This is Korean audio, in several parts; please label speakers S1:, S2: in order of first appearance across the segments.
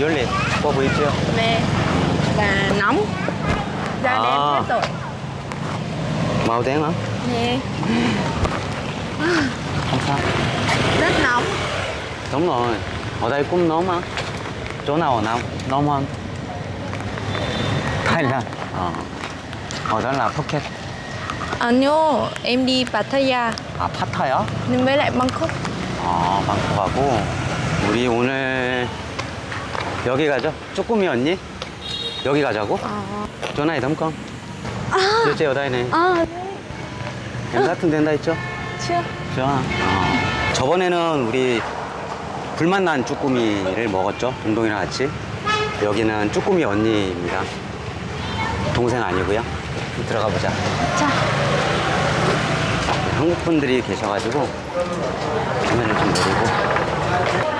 S1: 열리 뭐 보이죠?
S2: Nè Và nóng Da
S1: À.
S2: đen hết rồi
S1: màu đen hả?
S2: Nè
S1: không sao
S2: Rất nóng
S1: đúng rồi ở đây cũng nóng mà chỗ nào ở nào nóng hơn Thái Lan ờ. ở đó là Phuket
S2: 아니요 em đi Pattaya
S1: 아 파타야?
S2: Nhưng với lại Bangkok
S1: 아 방콕하고 우리 오늘 여기 가죠? 쭈꾸미 언니? 여기 가자고?
S2: Ờ
S1: 전화해 담건
S2: À
S1: 실제 여다이네.
S2: À
S1: 양 같은 데다 있죠?
S2: Chưa
S1: 좋아. 어. 저번에는 우리 불맛 난 쭈꾸미를 먹었죠? 동동이랑 같이. 여기는 쭈꾸미 언니입니다. 동생 아니고요. 들어가 보자.
S2: 자.
S1: 한국 분들이 계셔가지고 화면을 좀 내리고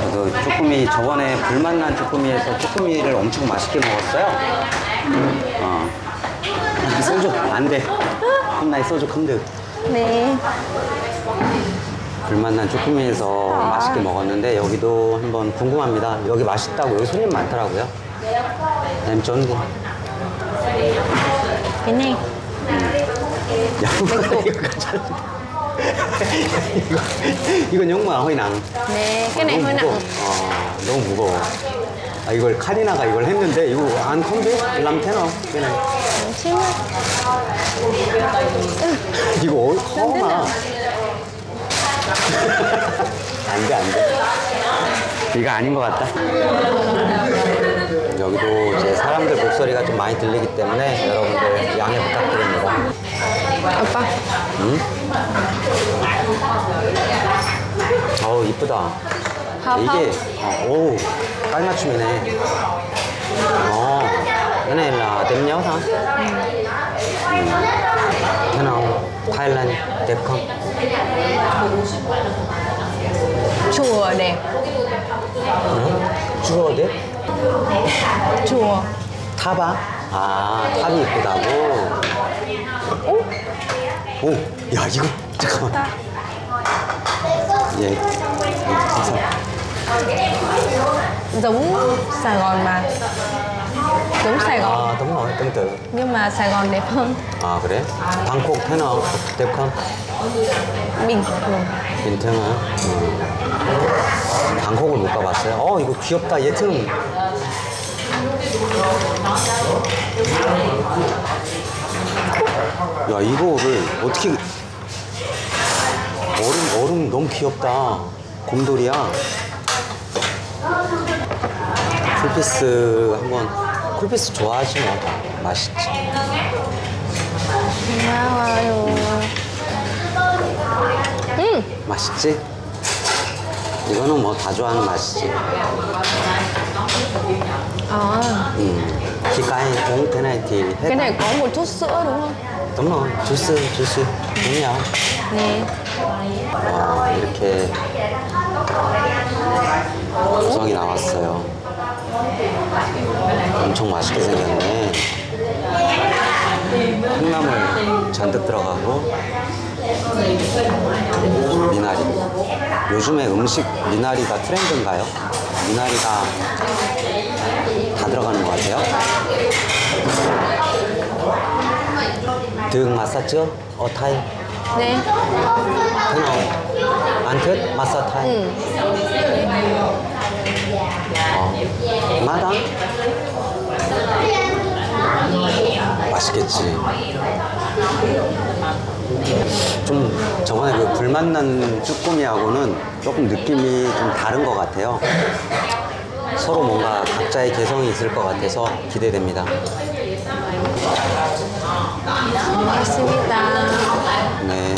S1: 저도 쭈꾸미 저번에 불맛난 쭈꾸미에서 쭈꾸미를 엄청 맛있게 먹었어요. 어. 아, 소주 안돼. hôm nay 소주 được.
S2: Nè
S1: 불맛난 쭈꾸미에서 맛있게 먹었는데 여기도 한번 궁금합니다. 여기 맛있다고 여기 손님 많더라고요. đi.
S2: Cái này
S1: 야, 이거 이거 이건 영마 hơi nặng.
S2: Nè cái này
S1: 너무 무거워. 어, 너무 무거워. 아, 이걸 카리나가 이걸 했는데 이거 안 컴비? 람테너. 그냥
S2: Chứ
S1: 이거 어, 커마. 안 돼, 안 돼. 이거 아닌 것 같다. 여기도 이제 사람들 목소리가 좀 많이 들리기 때문에 여러분들 양해 부탁드립니다.
S2: 오빠
S1: 응? 어우, 이쁘다. 이게? 어, 오 깔맞춤이네. 어, cái này là tem nhớ hả? Ừ. Thế nào? Thailand đẹp không?
S2: Chùa đẹp
S1: 응? 추워 đẹp?
S2: Chùa
S1: 타바? 아, 탑이 이쁘다고. 오? 오, 야 이거 잠깐만. 진짜.
S2: Giống Sài Gòn mà Giống Sài Gòn
S1: 아, 너무 마음에 뜸 들.
S2: Nhưng mà Sài Gòn đẹp hơn
S1: 아 그래? 방콕 테너 뎁컴
S2: Bình thường
S1: 민탱아 음. 방콕을 못 가봤어요 어 이거 귀엽다 얘튼 야 이거를 어떻게 얼음 얼음 너무 귀엽다. 곰돌이야. 쿨피스 한번 쿨피스 좋아하지 뭐 맛있지.
S2: 나와요. 음
S1: 맛있지? 이거는 뭐 다 좋아하는 맛이지.
S2: à,
S1: 음. 기가에 thế này thì hết.
S2: Cái này có một chút sữa đúng không?
S1: đúng rồi, 주스, 주스. nhau.
S2: Nè
S1: 와, 이렇게 구성이 나왔어요. 엄청 맛있게 생겼네. 콩나물 잔뜩 들어가고. 요즘에 음식 미나리가 트렌드인가요? 미나리가 다 들어가는 것 같아요. Ở Thái
S2: Nè
S1: thế nào? Anh thích massage Thái?
S2: Ừ
S1: 어. 마다? 맛있겠지. 좀 저번에 그 불맛난 쭈꾸미하고는 조금 느낌이 좀 다른 것 같아요. 서로 뭔가 각자의 개성이 있을 것 같아서 기대됩니다.
S2: 고맙습니다
S1: 네.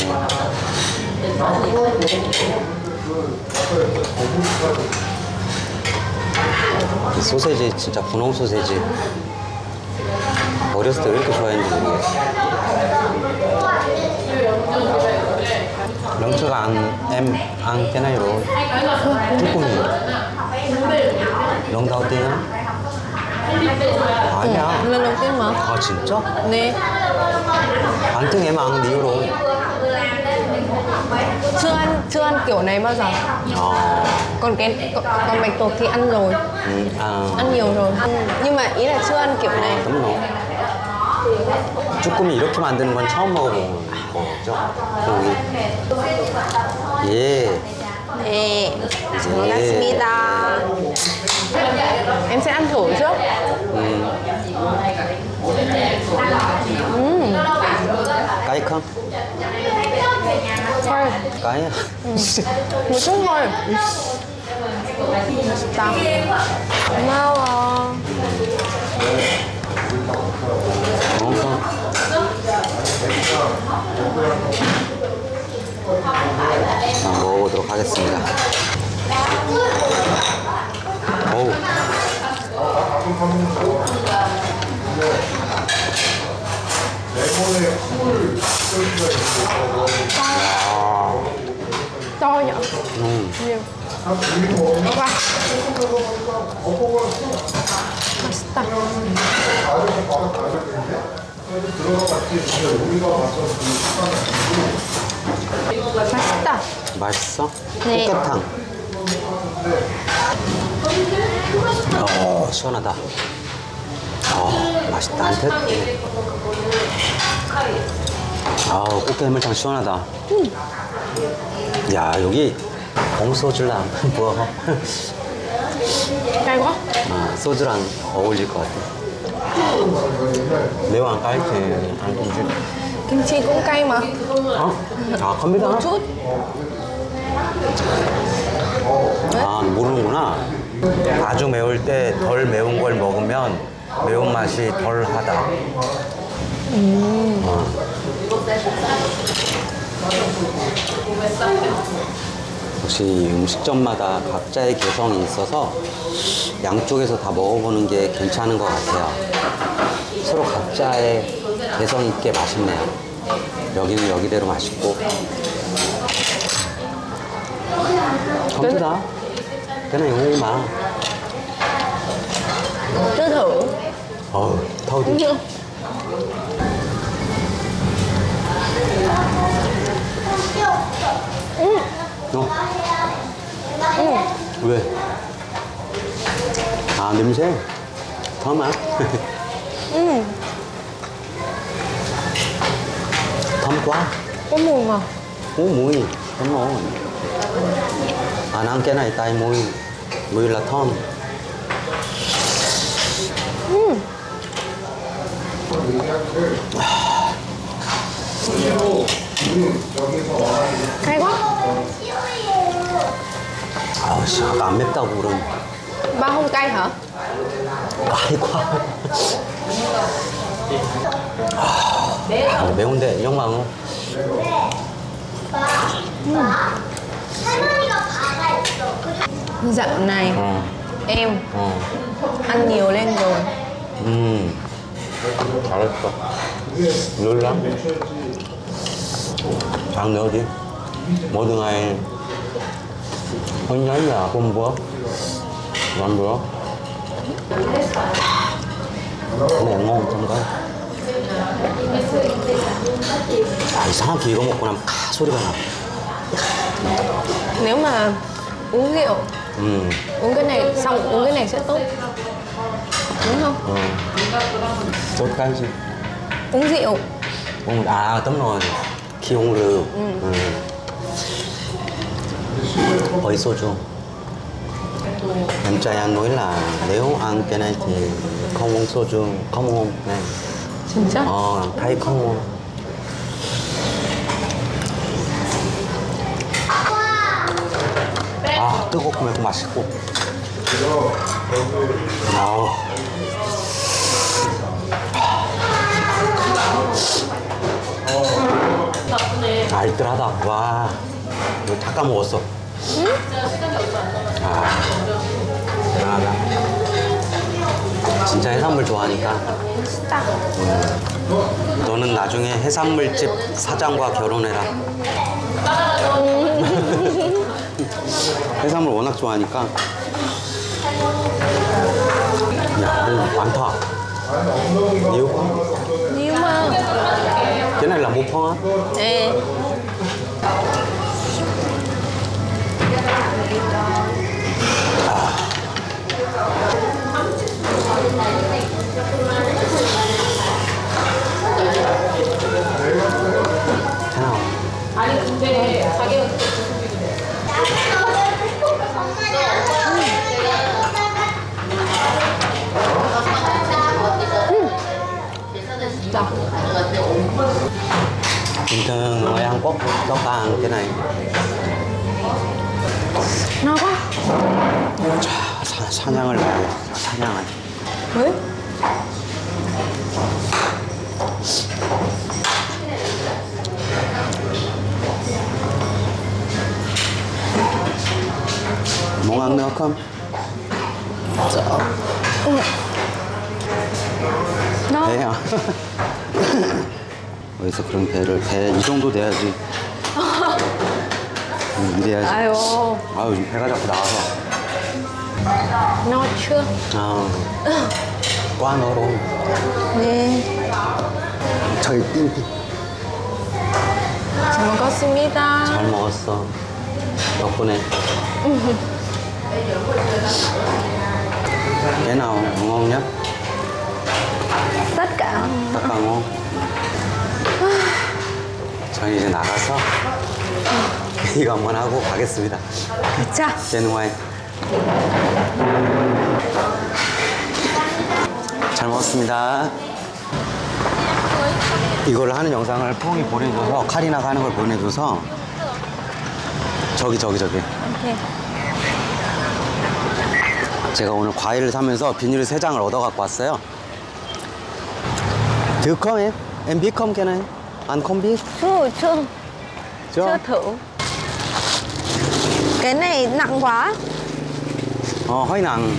S1: 이 소세지 진짜 분홍 소세지 어렸을 때 왜 이렇게 좋아했는지 모르겠어 Lần trước ăn em ăn cái này rồi 쭈꾸미 lần đầu tiên á 아니야
S2: Lần đầu tiên mà
S1: 아 진짜?
S2: Nè
S1: 안튼 em ăn nhiều rồi
S2: chưa ăn chưa ăn kiểu này bao giờ
S1: 어,
S2: còn cái còn, còn bạch tuộc thì ăn rồi
S1: 음, 아,
S2: ăn nhiều rồi Ừ, nhưng mà ý là chưa ăn kiểu này
S1: 땀노. 쭈꾸미 이렇게 만드는 건 처음 먹어본 거죠? 여기. 예.
S2: 네. 잘 먹겠습니다. em sẽ ăn thử trước
S1: 까이컴?
S2: thôi
S1: 까이야?
S2: một chút thôi 맛있다. 고마워
S1: 어, 자, 먹어보도록 하겠습니다. 어우.
S2: to nhở
S1: 음.
S2: 와 맛있다 맛있다
S1: 맛있어?
S2: 네.
S1: 꽃게탕. 어, 시원하다. 어, 맛있다. 한 듯. 아우, 꽃게 해물탕 시원하다. 야, 여기 옹소주랑 뭐,
S2: cay quá
S1: 아, 소주랑 어울릴 것 같아. 매우 안 깔지? 안
S2: chi cũng cay mà
S1: 어? 아, 컴퓨터?
S2: chút
S1: 아, 모르는구나. 아주 매울 때 덜 매운 걸 먹으면 매운맛이 덜 하다. 어. 역시 음식점마다 각자의 개성이 있어서 양쪽에서 다 먹어보는 게 괜찮은 것 같아요. 서로 각자의 개성 있게 맛있네요. 여기는 여기대로 맛있고. 컴퓨터? cái này ngu mà
S2: cứ thử
S1: ờ thôi
S2: đúng
S1: đi
S2: chưa
S1: 너? 왜? 아 냄새? 더마?
S2: ừ.
S1: thơm quá
S2: có mùi mà
S1: Ủa mùi thơm ngon à ăn cái này tay mùi mùi là thơm
S2: cay quá
S1: 아우 씨 아까 안 맵다고 그런
S2: ba không cay hả
S1: 아이고 아, 매운데 영광
S2: dạo này
S1: 어,
S2: em
S1: 어.
S2: ăn nhiều lên rồi
S1: 음, 잘했어. 놀라? ngày con nhớ nhà con bữa. Làm bữa. cái này ngon trong cái. 아, 이상하게 이거 먹고 나면 카 소리가 나.
S2: nếu mà uống rượu
S1: 음,
S2: uống cái này xong uống cái này sẽ tốt đúng không
S1: 어. 좋다지.
S2: uống rượu
S1: 음, 아, tấm rồi. Khi uống rượu. Ừ. Với soju. Em trai anh nói là nếu ăn cái này thì không uống soju, không uống này.
S2: 진짜
S1: Ờ, thấy không uống. 뜨겁고 맵고 맛있고. 아우. 알뜰하다. 와, 이거 다 까먹었어. 아, 대단하다. 진짜 해산물 좋아하니까
S2: 맛있다
S1: 너는 나중에 해산물집 사장과 결혼해라. 해산물 워낙 좋아하니까. 야, 오, 많다. nhiều
S2: mà
S1: Cái này là một phong á?
S2: ê
S1: 하나.
S2: Dạ. Nó quá.
S1: 자, 사, 사냥을 돼 사냥을
S2: 왜?
S1: nữa không?
S2: Nó.
S1: 배야 어디서 그런 배를 배 이 정도 돼야지 음, 이래야지.
S2: 아유,
S1: 아유 지금 배가 자꾸 나와서.
S2: Chưa.
S1: 아 꽝으로
S2: 네.
S1: 저기 띵띵
S2: 잘 먹었습니다.
S1: 잘 먹었어. 덕분에. cái nào ngon nhất
S2: Tất cả.
S1: tất cả ngon 저는 이제 나가서 이거 한번 하고 가겠습니다.
S2: 자,
S1: 와인 잘 먹었습니다. 이걸 하는 영상을 퐁이 보내줘서 카리나가 하는 걸 보내줘서 저기 저기 저기.
S2: 오케이.
S1: 제가 오늘 과일을 사면서 비닐 세 장을 얻어 갖고 왔어요.
S2: Chưa, chưa, chưa
S1: chưa
S2: thử. Cái này nặng quá.
S1: 어 hơi nặng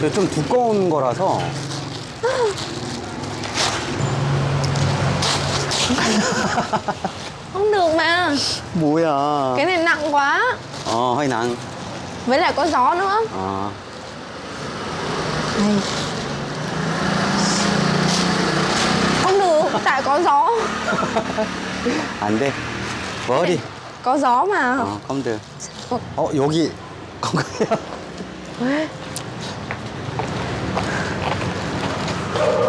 S1: 저좀 두꺼운 거라서
S2: Không được mà.
S1: 뭐야
S2: Cái này nặng quá.
S1: 어 hơi nặng
S2: Với lại có gió nữa.
S1: 어
S2: Này. Không được, tại có gió.
S1: 안 돼. 머리.
S2: Có gió mà.
S1: 어, 컴들.
S2: 어.
S1: 어, 여기 건강해요.
S2: 왜?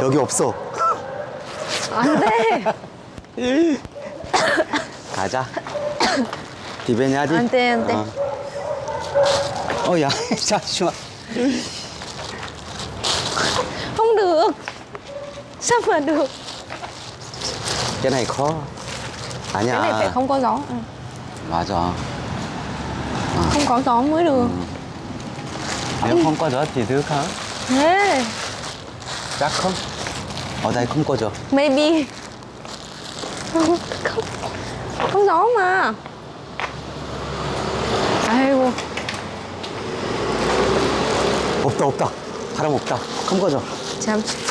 S1: 여기 없어.
S2: 안 돼.
S1: 가자. 디베냐디.
S2: 안 돼, 안 돼.
S1: 어, 어 야, 잠시만.
S2: Không được. Sao mà được?
S1: cái này khó.
S2: Cái này phải
S1: 아니야.
S2: không có gió. Ừ.
S1: 맞아.
S2: Không có gió mới được.
S1: nếu không có gió thì được hả?
S2: Thế.
S1: chắc không? ở đây không có gió.
S2: Maybe. Không, không, không gió mà. 아이고.
S1: 없다, 없다.
S2: 참.
S1: 어.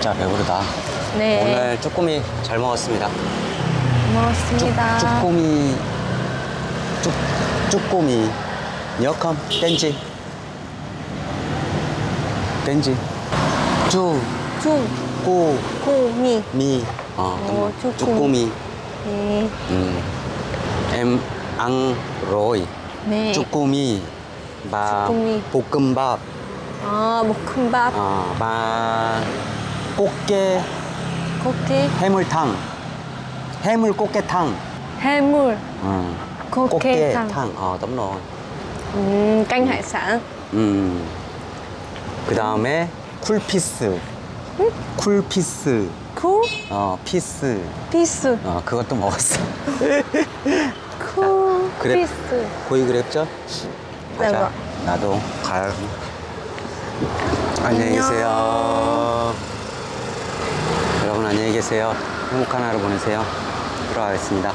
S1: 진짜 배부르다.
S2: 네.
S1: 오늘 쭈꾸미 잘 먹었습니다.
S2: 고맙습니다.
S1: 쭈꾸미 쭈 쭈꾸미 여컴 땡지 땡지 쭈꾸미
S2: 쭈꾸미.
S1: 어
S2: 오, 쭈꾸미.
S1: 쭈꾸미
S2: 네.
S1: 음 ăn rồi
S2: 네.
S1: 쭈꾸미 và
S2: 쭈꾸미.
S1: 볶음밥
S2: 아, 볶음밥.
S1: 어, và 꽃게
S2: 꽃게.
S1: 해물탕 해물 꽃게탕
S2: 해물.
S1: 어.
S2: 꽃게탕.
S1: 꽃게탕 어 đúng rồi
S2: 음, canh hải sản.
S1: 음. 그 다음에 쿨피스. 쿨피스.
S2: 쿨
S1: 어, 피스.
S2: 피스.
S1: 어, 그것도 먹었어.
S2: 쿨
S1: 그래.
S2: 피스.
S1: 고이 그랬죠?
S2: 네,
S1: 가자.
S2: 뭐.
S1: 나도 갈. 안녕히 계세요. 안녕히 계세요. 행복한 하루 보내세요. 들어가겠습니다.